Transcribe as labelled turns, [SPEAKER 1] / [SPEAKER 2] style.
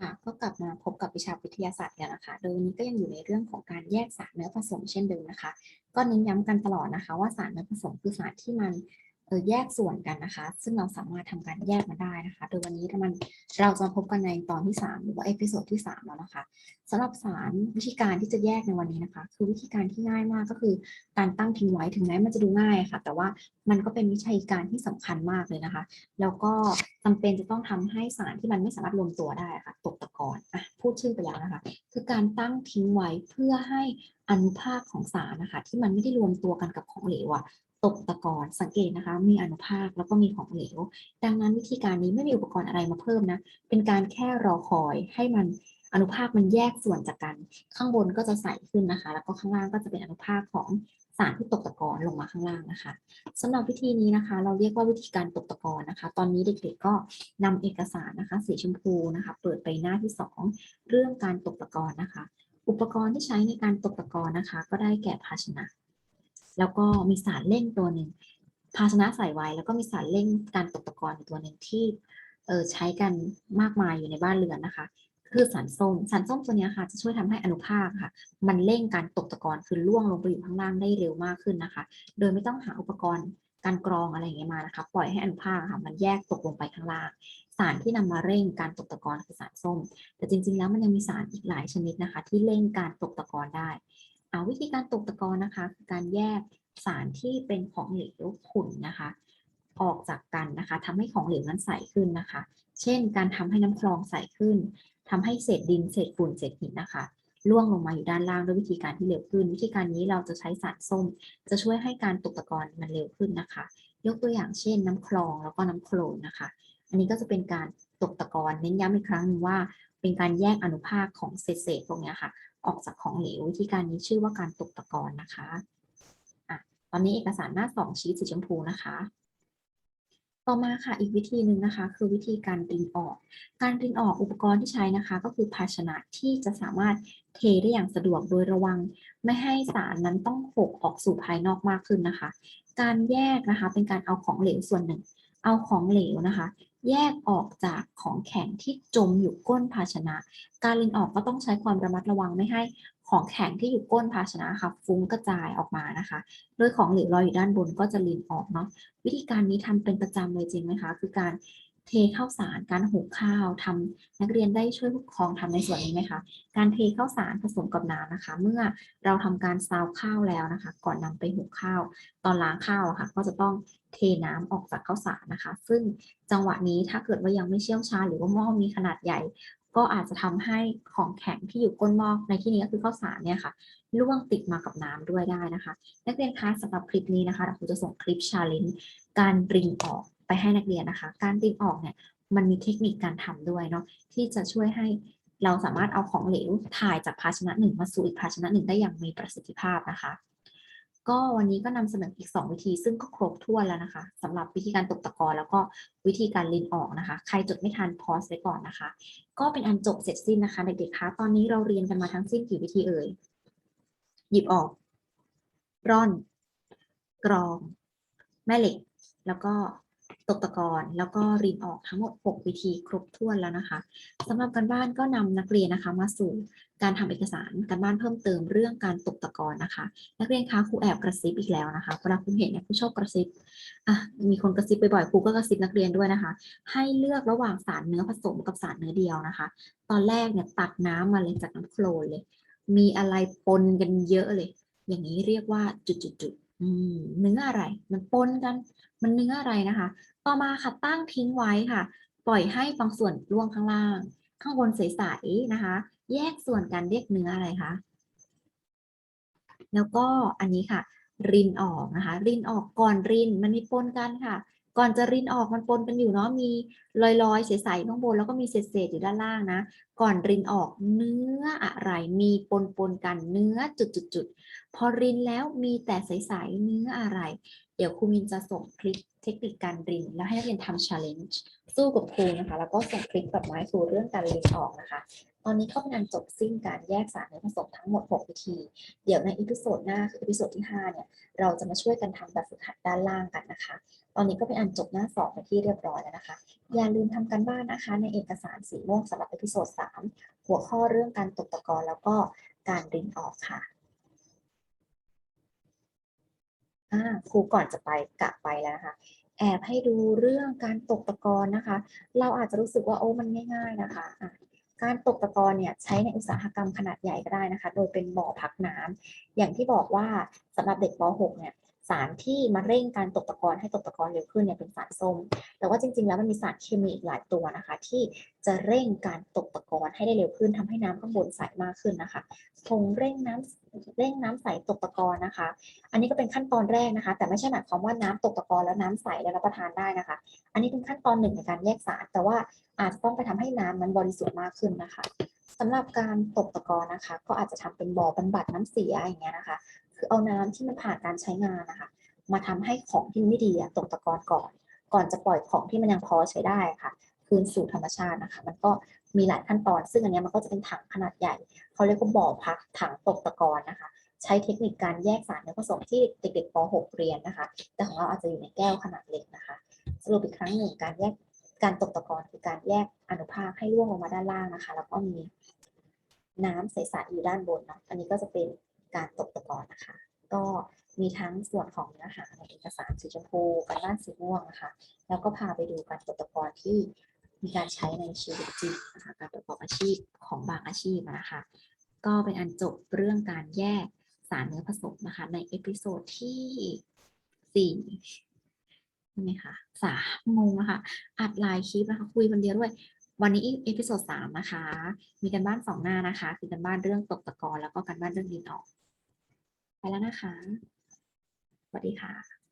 [SPEAKER 1] ค่ะก็กลับมาพบกับวิชาวิทยาศาสตร์กันนะคะ โดยวันนี้ก็ยังอยู่ในเรื่องของการแยกสารเนื้อผสมเช่นเดิมนะคะ ก็เน้นย้ำกันตลอดนะคะ ว่าสารเนื้อผสมคือสารที่มัน แยกส่วนกันนะคะ ซึ่งเราสามารถทำการแยกมาได้นะคะ โดยวันนี้ถ้ามันเราจะพบกันในตอนที่ 3 หรือว่าเอพิโซดที่ 3 แล้วนะคะสำหรับสารวิธีการที่จะแยกในวันนี้นะคะ คือวิธีการที่ง่ายมากก็คือการตั้งทิ้งไว้ถึงแม้มันจะดูง่ายค่ะ แต่ว่ามันก็เป็นวิธีการที่สำคัญมากเลยนะคะ แล้วก็จำเป็นจะต้องทำให้สารที่มันไม่สามารถรวมตัวได้ค่ะ ตกตะกอนอะพูดชื่อไปแล้วนะคะ คือการตั้งทิ้งไว้เพื่อให้อนุภาคของสารนะคะ ที่มันไม่ได้รวมตัวกันกับของเหลวอะ ตกตะกอนสังเกตนะคะ มีอนุภาคแล้วก็มีของเหลว ดังนั้นวิธีการนี้ไม่มีอุปกรณ์อะไรมาเพิ่มนะ เป็นการแค่รอคอยให้มันอนุภาคมันแยกส่วนจากกัน ข้างบนก็จะใสขึ้นนะคะ แล้วก็ข้างล่างก็จะเป็นอนุภาคของสารที่ตกตะกอนลงมาข้างล่างนะคะสำหรับวิธีนี้นะคะ เราเรียกว่าวิธีการตกตะกอนนะคะ ตอนนี้เด็กๆก็นำเอกสารนะคะสีชมพูนะคะ เปิดไปหน้าที่ 2 เรื่องการตกตะกอนนะคะ อุปกรณ์ที่ใช้ในการตกตะกอนนะคะ ก็ได้แก่ภาชนะ แล้วก็มีสารเร่งตัวหนึ่งภาชนะใส่ไว้ แล้วก็มีสารเร่งการตกตะกอนอีกตัวหนึ่งที่เออใช้กันมากมายอยู่ในบ้านเรือนนะคะ คือสารส้มสารส้มตัวนี้ค่ะ จะช่วยทำให้อนุภาคค่ะ มันเร่งการตกตะกอนคือล่วงลงไปอยู่ข้างล่างได้เร็วมากขึ้นนะคะ โดยไม่ต้องหาอุปกรณ์การกรองอะไรอย่างเงี้ยมานะคะ ปล่อยให้อนุภาคค่ะ มันแยกตกลงไปข้างล่าง สารที่นำมาเร่งการตกตะกอนคือสารส้ม แต่จริง ๆ แล้วมันยังมีสารอีกหลายชนิดนะคะ ที่เร่งการตกตะกอนได้ วิธีการตกตะกอนนะคะคือการแยกสารที่เป็นของเหลวขุ่นนะคะ ออกจากกันนะคะทำให้ของเหลวนั้นใสขึ้นนะคะ เช่น การทำให้น้ำคลองใสขึ้นทำให้เศษดินเศษฝุ่นเศษหินนะคะล่วงลงมาอยู่ด้านล่างด้วยวิธีการที่เร็วขึ้น วิธีการนี้เราจะใช้สารส้ม จะช่วยให้การตกตะกอนมันเร็วขึ้นนะคะ ยกตัวอย่างเช่น น้ำคลองแล้วก็น้ำโคลนนะคะ อันนี้ก็จะเป็นการตกตะกอนเน้นย้ำอีกครั้งหนึงว่า เป็นการแยกอนุภาคของเศษๆพวกเนี้ยค่ะ ออกจากของเหลววิธีการนี้ชื่อว่าการตกตะกอนนะคะอะตอนนี้เอกสารหน้าสองชีตสีชมพูนะคะ ต่อมาค่ะอีกวิธีหนึ่งนะคะ คือวิธีการรินออก การรินออกอุปกรณ์ที่ใช้นะคะ ก็คือภาชนะที่จะสามารถเทได้อย่างสะดวกโดยระวัง ไม่ให้สารนั้นต้องหกออกสู่ภายนอกมากขึ้นนะคะ การแยกนะคะเป็นการเอาของเหลวส่วนหนึ่ง เอาของเหลวนะคะ แยกออกจากของแข็งที่จมอยู่ก้นภาชนะ การลินออกก็ต้องใช้ความระมัดระวังไม่ให้ของแข็งที่อยู่ก้นภาชนะค่ะฟุ้งกระจายออกมานะคะโดยของเหลวลอยอยู่ด้านบนก็จะลินออกเนาะวิธีการนี้ทำเป็นประจำเลยจริงไหมคะ คือการ เทข้าวสารการหุงข้าวทำนักเรียนได้ช่วยผู้ปกครองทำในส่วนนี้ไหมคะการเทข้าวสารผสมกับน้ำนะคะ เมื่อเราทำการซาวข้าวแล้วนะคะ ก่อนนำไปหุงข้าว ตอนล้างข้าวะค่ะ ก็จะต้องเทน้ำออกจากข้าวสารนะคะ ซึ่งจังหวะนี้ถ้าเกิดว่ายังไม่เชี่ยวชาญหรือว่าหม้อมีขนาดใหญ่ ก็อาจจะทำให้ของแข็งที่อยู่ก้นหม้อในที่นี้ก็คือข้าวสารเนี่ยค่ะล่วงติดมากับน้ำด้วยได้นะคะ นักเรียนคะสำหรับคลิปนี้นะคะเดี๋ยวครูจะส่งคลิปชาเลนจ์การริงออก ไปให้นักเรียนนะคะ การริงออกเนี่ยมันมีเทคนิคการทำด้วยเนาะที่จะช่วยให้เราสามารถเอาของเหลวถ่ายจากภาชนะหนึ่งมาสู่อีกภาชนะหนึ่งได้อย่างมีประสิทธิภาพนะคะ ก็วันนี้ก็นำเสนออีก 2 วิธี ซึ่งก็ครบถ้วนแล้วนะคะสำหรับวิธีการตกตะกอนแล้วก็วิธีการรินออกนะคะ ใครจดไม่ทันพอสไว้ก่อนนะคะ ก็เป็นอันจบเสร็จสิ้นนะคะเด็กๆคะตอนนี้เราเรียนกันมาทั้งสิ้นกี่วิธีเอ่ยหยิบออก ร่อน กรอง แม่เหล็ก แล้วก็ ตกตะกอนแล้วก็รินออกทั้งหมด 6 วิธีครบถ้วนแล้วนะคะสำหรับการบ้านก็นำนักเรียนนะคะมาสู่การทำเอกสารการบ้านเพิ่มเติมเรื่องการตกตะกอนนะคะ นักเรียนคะครูแอบกระซิบอีกแล้วนะคะเวลาครูเห็นเนี่ยครูชอบกระซิบอะมีคนกระซิบบ่อยๆครูก็กระซิบนักเรียนด้วยนะคะ ให้เลือกระหว่างสารเนื้อผสมกับสารเนื้อเดียวนะคะ ตอนแรกเนี่ยตักน้ำมาเลยจากน้ำโคลนเลย มีอะไรปนกันเยอะเลย อย่างนี้เรียกว่าจุดๆๆเนื้ออะไร มันปนกัน มันเนื้ออะไรนะคะ ต่อมาค่ะตั้งทิ้งไว้ค่ะ ปล่อยให้บางส่วนร่วงข้างล่าง ข้างบนใสๆนะคะ แยกส่วนกันเรียกเนื้ออะไรคะแล้วก็อันนี้ค่ะ รินออกนะคะ รินออกก่อนรินมันมีปนกันค่ะ ก่อนจะรินออกมันปนกันอยู่เนาะมีลอยๆใสๆข้างบนแล้วก็มีเศษๆอยู่ด้านล่างนะ ก่อนรินออกเนื้ออะไร มีปนปนๆกันเนื้อจุดๆพอรินแล้วมีแต่ใสๆเนื้ออะไร เดี๋ยวครูมินจะส่งคลิปเทคนิคการรินแล้วให้นักเรียนทำ challenge สู้กับครูนะคะ แล้วก็ส่งคลิปกับไม้ครูเรื่องการรินออกนะคะ ตอนนี้เข้าเป็นอันจบสิ้นการแยกสารเนื้อผสมทั้งหมด 6 วิธี เดี๋ยวในอีพิโซดหน้าคืออีพิโซดที่ 5 เนี่ย เราจะมาช่วยกันทำแบบฝึกหัดด้านล่างกันนะคะ ตอนนี้ก็เป็นอันจบหน้าสอบไปที่เรียบร้อยแล้วนะคะ อย่าลืมทำการบ้านนะคะ ในเอกสารสีม่วงสำหรับเอพิโซด3หัวข้อเรื่องการตกตะกอนแล้วก็การรินออกค่ะ อ่าครูก่อนจะไปกะไปแล้วนะคะ แอบให้ดูเรื่องการตกตะกอนนะคะ เราอาจจะรู้สึกว่าโอ้มันง่าย ๆนะคะะการตกตะกอนเนี่ยใช้ในอุตสาหกรรมขนาดใหญ่ก็ได้นะคะ โดยเป็นบ่อพักน้ำอย่างที่บอกว่าสำหรับเด็กป .6 เนี่ย สารที่มาเร่งการตกตะกอนให้ตกตะกอนเร็วขึ้นเนี่ยเป็นสารส้ม แต่ว่าจริง ๆ แล้วมันมีสารเคมีอีกหลายตัวนะคะ ที่จะเร่งการตกตะกอนให้ได้เร็วขึ้นทำให้น้ำข้างบนใสมากขึ้นนะคะผงเร่งน้ำเร่งน้ำใสตกตะกอนนะคะ อันนี้ก็เป็นขั้นตอนแรกนะคะ แต่ไม่ใช่หมายความว่าน้ำตกตะกอนแล้วน้ำใสแล้วรับประทานได้นะคะ อันนี้เป็นขั้นตอนหนึ่งในการแยกสาร แต่ว่าอาจจะต้องไปทำให้น้ำนั้นบริสุทธิ์มากขึ้นนะคะสำหรับการตกตะกอนนะคะ ก็อาจจะทำเป็นบ่อบำบัดน้ำเสียอย่างเงี้ยนะคะ คือเอาน้ำที่มันผ่านการใช้งานนะคะมาทำให้ของที่ไม่ดีอะตกตะกอนก่อน ก่อนจะปล่อยของที่มันยังพอใช้ได้ค่ะ คืนสู่ธรรมชาตินะคะ มันก็มีหลายขั้นตอน ซึ่งอันนี้มันก็จะเป็นถังขนาดใหญ่ เขาเรียกว่าบ่อพักถังตกตะกอนนะคะ ใช้เทคนิคการแยกสารเนื้อผสมที่เด็กๆป .6 เรียนนะคะ แต่ของเราอาจจะอยู่ในแก้วขนาดเล็กนะคะ สรุปอีกครั้งหนึ่งการแยกการตกตะกอนคือการแยกอนุภาคให้ร่วงลงมาด้านล่างนะคะ แล้วก็มีน้ำใสๆอยู่ด้านบนเนาะ อันนี้ก็จะเป็น การตกตะกอนนะคะ ก็มีทั้งส่วนของเนื้อหาในเอกสารสีชมพูกับด้านสีม่วงนะคะแล้วก็พาไปดูการตกตะกอนที่มีการใช้ในชีวิตจริงนะคะการประกอบอาชีพของบางอาชีพนะคะ ก็เป็นอันจบเรื่องการแยกสารเนื้อผสมนะคะ ในเอพิโซดที่สี่ใช่ไหมคะสามงงนะคะอัดไลน์คลิปนะคะ คุยคนเดียวด้วย วันนี้เอพิโซดสามนะคะ มีกันบ้านสองหน้านะคะ คือกันบ้านเรื่องตกตะกอนแล้วก็กันบ้านเรื่องดินออก แล้วนะคะ สวัสดีค่ะ